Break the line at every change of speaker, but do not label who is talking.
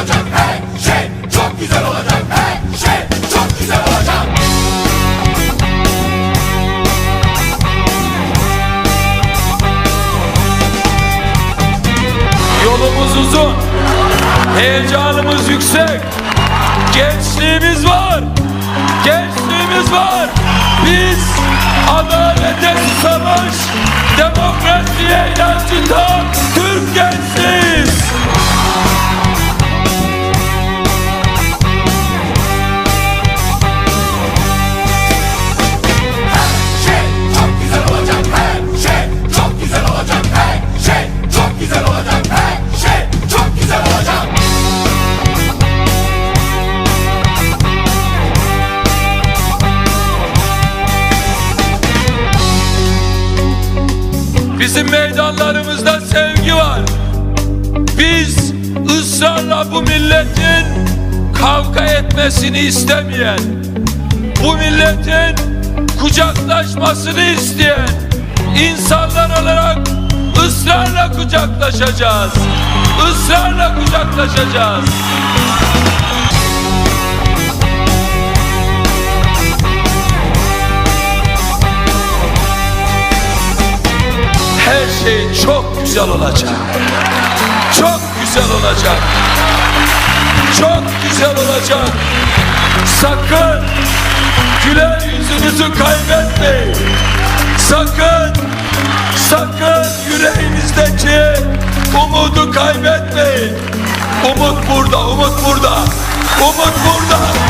olacak. Her
şey çok güzel olacak. Her şey çok güzel olacak. Yolumuz uzun Heyecanımız yüksek. Gençliğimiz var Gençliğimiz var. Biz adalete savaş Demokrasiye inancı tam
Bizim meydanlarımızda sevgi var. Biz ısrarla bu milletin kavga etmesini istemeyen, bu milletin kucaklaşmasını isteyen insanlar olarak ısrarla kucaklaşacağız. Israrla kucaklaşacağız. Her şey çok güzel olacak. Çok güzel olacak. Çok güzel olacak. Sakın güler yüzünüzü kaybetmeyin. Sakın, sakın yüreğinizdeki umudu kaybetmeyin. Umut burada, umut burada. Umut burada.